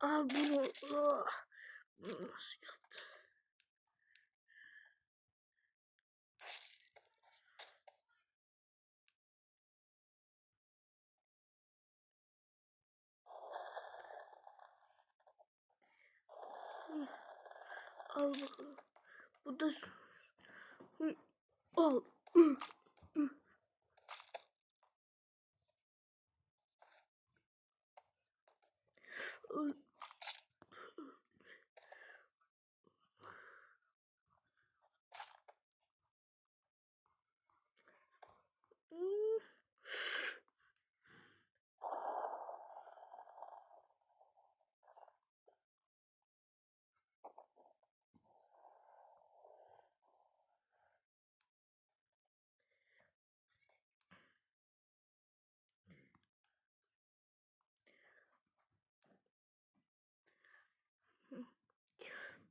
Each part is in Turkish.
Al bunu. Ah, Bunu nasıl yaptı? Al bakalım. Bu da su. Al. un,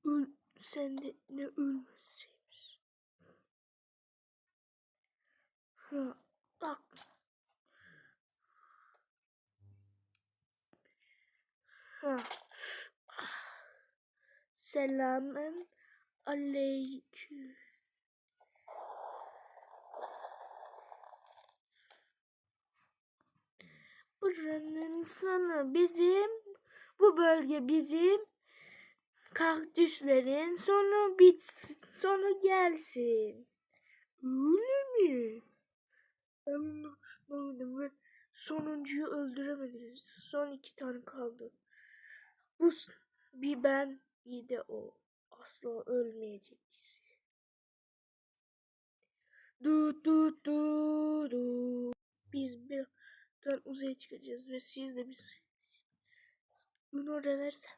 Öl, sen de ne ölmesiymiş. Ha, bak. Ha. Selamun aleyküm. Buranın sonu bizim, bu bölge bizim. Kaktüslerin sonu bitsin, sonu gelsin. Öyle mi? Ben bunu sonuncuyu öldüremediniz. Son iki tane kaldı. Bu bir ben bir de o. Asla ölmeyecek ikisi. Du du du du. Biz birden uzaya çıkacağız ve siz de biz. Uno reverse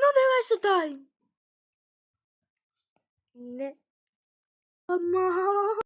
Bunu time. Ne? Ama